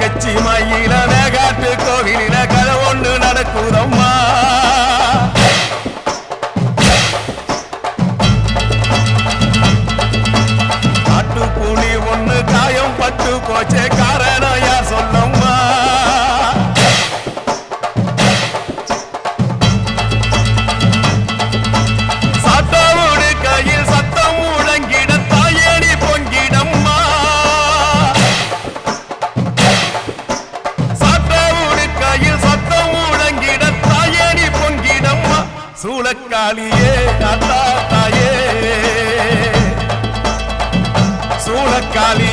கச்சி மயில மேகாட்டு கோவிலில கதை ஒண்ணு நடக்குதம்மா. காட்டு புலி ஒண்ணு காயம் பட்டு போச்சே காரணம் யார் சொல்ல சூழக்காளியே தாத்தா தாயே. சூளக்காளி